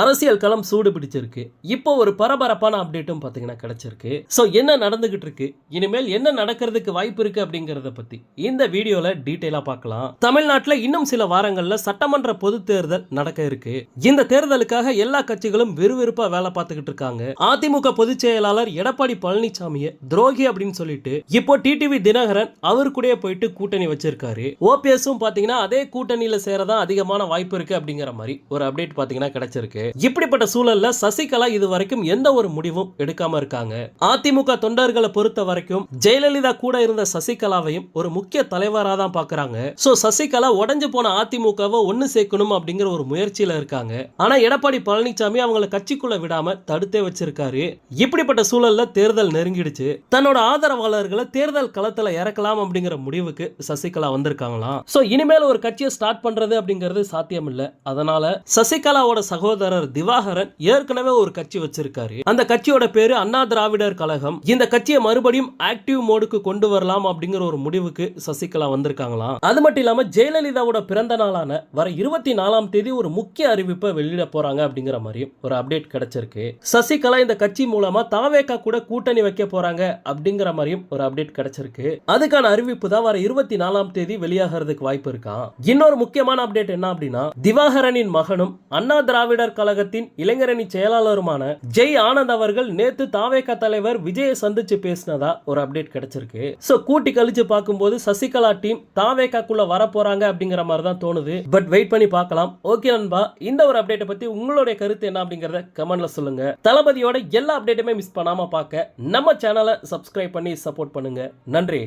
அரசியல் களம் சூடு பிடிச்சிருக்கு. இப்போ ஒரு பரபரப்பான அப்டேட்டும் பார்த்தீங்கன்னா கிடைச்சிருக்கு. ஸோ என்ன நடந்துகிட்டு இருக்கு? இனிமேல் என்ன நடக்கிறதுக்கு வாய்ப்பு இருக்கு அப்படிங்கிறத பத்தி இந்த வீடியோல டீட்டெயிலாக பார்க்கலாம். தமிழ்நாட்டில் இன்னும் சில வாரங்களில் சட்டமன்ற பொது தேர்தல் நடக்க இருக்கு. இந்த தேர்தலுக்காக எல்லா கட்சிகளும் விறுவிறுப்பா வேலை பார்த்துக்கிட்டு இருக்காங்க. அதிமுக பொதுச் செயலாளர் எடப்பாடி பழனிசாமியை துரோகி அப்படின்னு சொல்லிட்டு இப்போ டிடிவி தினகரன் அவரு கூட போயிட்டு கூட்டணி வச்சிருக்காரு. ஓபிஎஸும் பார்த்தீங்கன்னா அதே கூட்டணியில் சேரதான் அதிகமான வாய்ப்பு இருக்கு அப்படிங்கிற மாதிரி ஒரு அப்டேட் பார்த்தீங்கன்னா கிடைச்சிருக்கு. இப்படிப்பட்ட சூழல்ல சசிகலா இது வரைக்கும் எந்த ஒரு முடிவும் எடுக்காம இருக்காங்க. அதிமுக தொண்டர்களை பொறுத்த வரைக்கும் ஜெயலலிதா கூட இருந்த சசிகலாவையும் ஒரு முக்கிய தலைவரா தான் பாக்குறாங்க. சோ சசிகலா உடஞ்சு போன அதிமுகவை ஒன்னு சேர்க்கணும் அப்படிங்கிற ஒரு முயற்சியில இருக்காங்க. ஆனா எடப்பாடி பழனிசாமி அவங்களை கட்சிக்குள்ள விடாம தடுத்தே வச்சிருக்காரு. இப்படிப்பட்ட சூழல்ல தேர்தல் நெருங்கிடுச்சு. தன்னோட ஆதரவாளர்களை தேர்தல் களத்துல இறக்கலாம் அப்படிங்கிற முடிவுக்கு சசிகலா வந்திருக்காங்களாம். சோ இனிமேல் ஒரு கட்சியை ஸ்டார்ட் பண்றது அப்படிங்கிறது சாத்தியம் இல்ல அதனால சசிகலாவோட சகோதரர் திவாகரன் ஏற்கனவே ஒரு கட்சி வச்சிருக்காரு. அந்த கட்சியோட பேரு அண்ணா திராவிடர் கழகம். இந்த கட்சியை மறுபடியும் ஆக்டிவ் மோடுக்கு கொண்டு வரலாம் அப்படிங்கிற ஒரு முடிவுக்கு சசிகலா வந்திருக்காங்களாம் அது மட்டும் இல்லாம ஜெயலலிதாவோட பிறந்த நாளான வர இருபத்தி நாலாம் தேதி ஒரு முக்கிய அறிவிப்பை வெளியிட போறாங்க அப்படிங்கிற மாதிரியும் ஒரு அப்டேட் கிடைச்சிருக்கு. சசிகலா இந்த கட்சி மூலமா தாவேக்கா கூட கூட்டணி வைக்க போறாங்க அப்படிங்கிற மாதிரியும் ஒரு அப்டேட் கிடைச்சிருக்கு. அதுக்கான அறிவிப்பு தான் வர இருபத்தி நாலாம் தேதி வெளியாகிறதுக்கு வாய்ப்பு இருக்கான் இன்னொரு முக்கியமான அப்டேட் என்ன அப்படின்னா திவாகரனின் மகனும் அண்ணா திராவிடர் கழகத்தின் இளைஞரணி செயலாளருமான ஜெய் ஆனந்த் அவர்கள் நேத்து தாவேகா தலைவர் விஜயை சந்திச்சு பேசினதா ஒரு அப்டேட் கிடைச்சிருக்கு. சோ கூட்டி கழிச்சு பார்க்கும்போது சசிகலா டீம் தாவேக்காக்குள்ள வர போறாங்க அப்படிங்கிற மாதிரி தான் தோணுது. பட் வெயிட் பண்ணி பார்க்கலாம். ஓகே நண்பா இந்த ஒரு அப்டேட்டை பத்தி உங்களுடைய கருத்து என்ன அப்படிங்கறத கமெண்ட்ல சொல்லுங்க. தளபதியோட எல்லா அப்டேட்டுமே மிஸ் பண்ணாம பார்க்க நம்ம சேனலை சப்ஸ்கிரைப் பண்ணி சப்போர்ட் பண்ணுங்க. நன்றி.